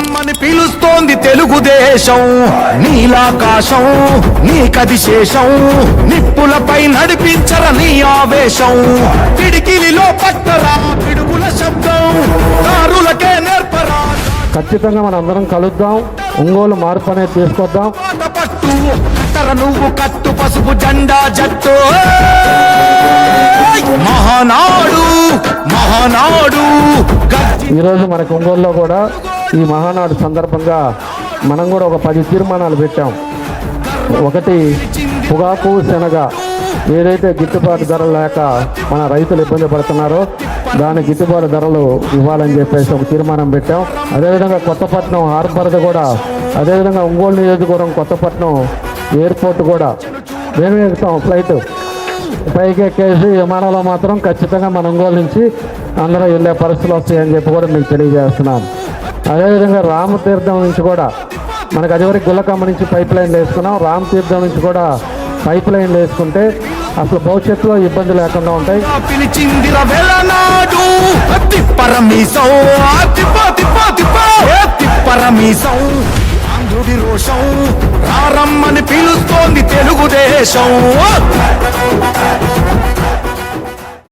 రమ్మని పిలుస్తోంది తెలుగుదేశం. నీలాకాశం నీకది శేషం. నిప్పులపై నడిపించర నీ ఆవేశం. పిడికిలిలో పట్టరా పిడుగుల శబ్దం. దారులకే నేర్పరా ఖచ్చితంగా మనం అందరం కలుద్దాం. ఒంగోలు మార్పు అనేది తీసుకొద్దాం. పాట పట్టు నువ్వు కట్టు పసుపు జెండా జట్టు! మహానాడు మహానాడు ఈరోజు మనకు ఒంగోలులో కూడా ఈ మహానాడు సందర్భంగా మనం కూడా ఒక పది తీర్మానాలు పెట్టాం. ఒకటి పొగాకు శనగ ఏదైతే గిట్టుబాటు ధరలు లేక మన రైతులు ఇబ్బంది పడుతున్నారో దాని గిట్టుబాటు ధరలు ఇవ్వాలని చెప్పేసి ఒక తీర్మానం పెట్టాం. అదేవిధంగా కొత్తపట్నం హార్బర్ది కూడా అదేవిధంగా ఒంగోలు నియోజకవర్గం కొత్తపట్నం ఎయిర్పోర్ట్ కూడా మేము ఎక్కుతాం ఫ్లైట్ పైకి ఎక్కేసి విమానంలో మాత్రం ఖచ్చితంగా మన ఒంగోలు నుంచి అందరూ వెళ్ళే పరిస్థితులు వస్తాయని చెప్పి కూడా మీకు తెలియజేస్తున్నాను. అదేవిధంగా రామతీర్థం నుంచి కూడా మనకు అదివరకు గుల్లకమ్మ నుంచి పైప్ లైన్లు వేసుకున్నాం. రామతీర్థం నుంచి కూడా పైప్ లైన్లు వేసుకుంటే అసలు భవిష్యత్తులో ఇబ్బంది లేకుండా ఉంటాయి. తిప్ప తిప్ప ఆంధ్రుడి రోషం రారమ్మని పిలుస్తోంది తెలుగుదేశం.